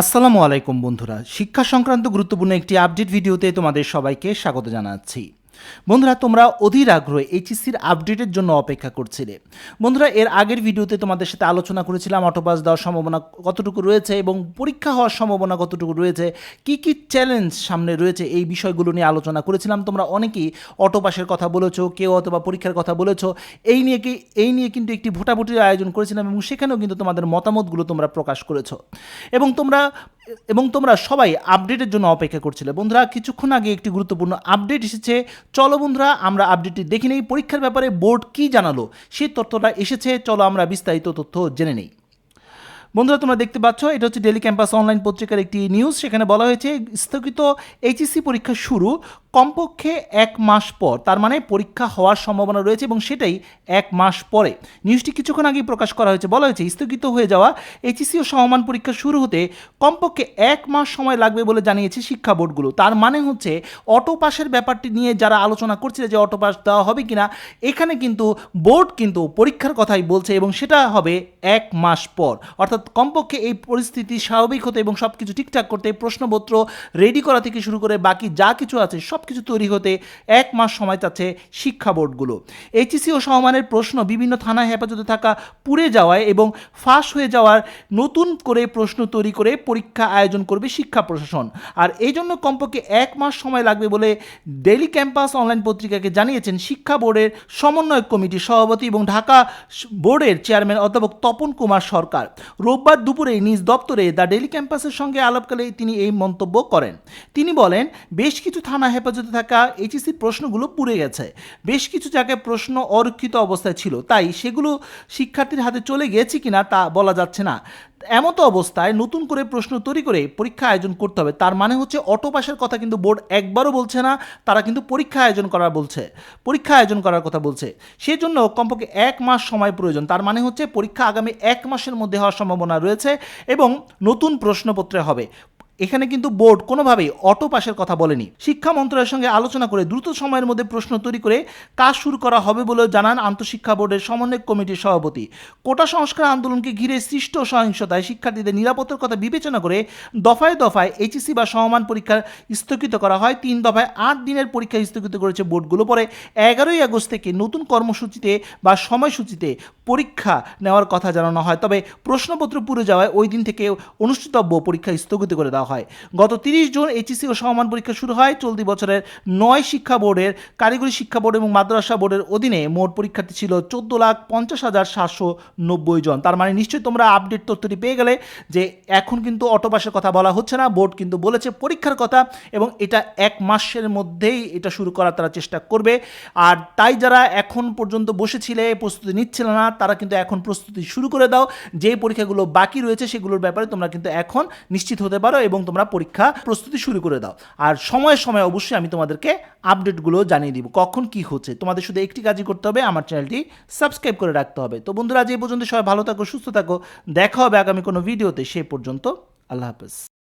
আসসালামু আলাইকুম বন্ধুরা। শিক্ষা সংক্রান্ত গুরুত্বপূর্ণ একটি আপডেট ভিডিওতে তোমাদের সবাইকে স্বাগত জানাচ্ছি। বন্ধুরা, তোমরা অধীর আগ্রহে এইচএসসির আপডেটের জন্য অপেক্ষা করছিলে। বন্ধুরা, এর আগের ভিডিওতে তোমাদের সাথে আলোচনা করেছিলাম অটোপাস দেওয়ার সম্ভাবনা কতটুকু রয়েছে এবং পরীক্ষা হওয়ার সম্ভাবনা কতটুকু রয়েছে, কি কি চ্যালেঞ্জ সামনে রয়েছে এই বিষয়গুলো নিয়ে আলোচনা করেছিলাম। তোমরা অনেকেই অটোপাসের কথা বলেছ, কেউ অথবা পরীক্ষার কথা বলেছ, এই নিয়ে কি, এই নিয়ে কিন্তু একটি ভোটাভুটির আয়োজন করেছিলাম এবং সেখানেও কিন্তু তোমাদের মতামতগুলো তোমরা প্রকাশ করেছ। এবং তোমরা এবং তোমরা সবাই আপডেটের জন্য অপেক্ষা করছিলে। বন্ধুরা, কিছুক্ষণ আগে একটি গুরুত্বপূর্ণ আপডেট এসেছে। চলো বন্ধুরা, আমরা আপডেটটি দেখে নেই। পরীক্ষার ব্যাপারে বোর্ড কি জানালো সেই তথ্যটা এসেছে। চলো আমরা বিস্তারিত তথ্য জেনে নেই। বন্ধুরা, তোমরা দেখতে পাচ্ছ, এটা হচ্ছে ডেলি ক্যাম্পাস অনলাইন পত্রিকার একটি নিউজ সেখানে বলা হয়েছে, স্থগিত এইচএসসি পরীক্ষা শুরু কমপক্ষে এক মাস পর, তার মানে পরীক্ষা হওয়ার সম্ভাবনা রয়েছে এবং সেটাই এক মাস পরে। নিউজটি কিছুক্ষণ আগেই প্রকাশ করা হয়েছে। বলা হয়েছে, স্থগিত হয়ে যাওয়া এইচএসসি ও সমমান পরীক্ষা শুরু হতে কমপক্ষে এক মাস সময় লাগবে বলে জানিয়েছে শিক্ষা বোর্ডগুলো। তার মানে হচ্ছে, অটো পাসের ব্যাপারটি নিয়ে যারা আলোচনা করছিল যে অটো পাস দেওয়া হবে কিনা, এখানে কিন্তু বোর্ড কিন্তু পরীক্ষার কথাই বলছে এবং সেটা হবে এক মাস পর। অর্থাৎ কমপক্ষে এই পরিস্থিতি স্বাভাবিক হতে এবং সব কিছু ঠিকঠাক করতে প্রশ্নপত্র রেডি করা থেকে শুরু করে বাকি যা কিছু আছে সব কিছু তৈরি হতে এক মাস সময় চাচ্ছে শিক্ষা বোর্ডগুলো। এইচএসি ও সমমানের প্রশ্ন বিভিন্ন থানায় হেফাজতে থাকা পুড়ে যাওয়ায় এবং ফাঁস হয়ে যাওয়ার নতুন করে প্রশ্ন তৈরি করে পরীক্ষা আয়োজন করবে শিক্ষা প্রশাসন। আর এই জন্য কমপক্ষে এক মাস সময় লাগবে বলে ডেইলি ক্যাম্পাস অনলাইন পত্রিকাকে জানিয়েছেন শিক্ষা বোর্ডের সমন্বয়ক কমিটির সভাপতি এবং ঢাকা বোর্ডের চেয়ারম্যান অধ্যাপক তপন কুমার সরকার। রোববার দুপুরে নিজ দপ্তরে দ্য ডেইলি ক্যাম্পাসের সঙ্গে আলাপকালে তিনি এই মন্তব্য করেন। তিনি বলেন, বেশ কিছু থানা হেফাজতে থাকা এইচএসসি প্রশ্নগুলো পুড়ে গেছে। বেশ কিছু জায়গায় প্রশ্ন অরক্ষিত অবস্থায় ছিল। তাই সেগুলো শিক্ষার্থীর হাতে চলে গিয়েছে কিনা তা বলা যাচ্ছে না। এমতো অবস্থায় নতুন করে প্রশ্ন তৈরি করে পরীক্ষা আয়োজন করতে হবে। তার মানে হচ্ছে অটো পাসের কথা কিন্তু বোর্ড একবারও বলছে না, তারা কিন্তু পরীক্ষা আয়োজন করার বলছে। পরীক্ষা আয়োজন করার কথা বলছে। সেই জন্য কমপক্ষে এক মাস সময় প্রয়োজন। তার মানে হচ্ছে পরীক্ষা আগামী এক মাসের মধ্যে হওয়ার সম্ভাবনা রয়েছে এবং নতুন প্রশ্নপত্রে হবে। এখানে কিন্তু বোর্ড কোনোভাবেই অটো পাসের কথা বলেনি। শিক্ষা মন্ত্রণালয়ের সঙ্গে আলোচনা করে দ্রুত সময়ের মধ্যে প্রশ্ন তৈরি করে কাজ শুরু করা হবে বলেও জানান আন্তঃশিক্ষা বোর্ডের সমন্বয় কমিটির সভাপতি। কোটা সংস্কার আন্দোলনকে ঘিরে সৃষ্ট সহিংসতায় শিক্ষার্থীদের নিরাপত্তার কথা বিবেচনা করে দফায় দফায় এইচএসি বা সমমান পরীক্ষা স্থগিত করা হয়। তিন দফায় আট দিনের পরীক্ষা স্থগিত করেছে বোর্ডগুলো। পরে এগারোই আগস্ট থেকে নতুন কর্মসূচিতে বা সময়সূচিতে পরীক্ষা নেওয়ার কথা জানানো হয়। তবে প্রশ্নপত্র পুরো যাওয়ায় ওই দিন থেকে অনুষ্ঠিতব্য পরীক্ষা স্থগিত করে দেওয়া হয়। গত তিরিশ জুন এইচএসসি ও সমমান পরীক্ষা শুরু হয়। চলতি বছরের নয় শিক্ষা বোর্ডের কারিগরি শিক্ষা বোর্ড এবং মাদ্রাসা বোর্ডের অধীনে মোট পরীক্ষার্থী ছিল চোদ্দ লাখ পঞ্চাশ হাজার সাতশো নব্বই জন। তার মানে নিশ্চয়ই তোমরা আপডেট তথ্যটি পেয়ে গেলে যে এখন কিন্তু অটোপাসের কথা বলা হচ্ছে না, বোর্ড কিন্তু বলেছে পরীক্ষার কথা এবং এটা এক মাসের মধ্যেই এটা শুরু করার তারা চেষ্টা করবে। আর তাই যারা এখন পর্যন্ত বসেছিলে, প্রস্তুতি নিচ্ছিল না, তারা কিন্তু এখন প্রস্তুতি শুরু করে দাও। যে পরীক্ষাগুলো বাকি রয়েছে সেগুলোর ব্যাপারে তোমরা কিন্তু এখন নিশ্চিত হতে পারো এবং তোমরা পরীক্ষা প্রস্তুতি শুরু করে দাও। আর সময় সময় অবশ্যই আমি তোমাদেরকে আপডেটগুলো জানিয়ে দিব, কখন কি হচ্ছে। তোমাদের শুধু একটি কাজই করতে হবে, আমার চ্যানেলটি সাবস্ক্রাইব করে রাখতে হবে। তো বন্ধুরা, আজ এই পর্যন্ত সবাই ভালো থাকো, সুস্থ থাকো। দেখা হবে আগামী কোনো ভিডিওতে সেই পর্যন্ত আল্লাহ হাফেজ।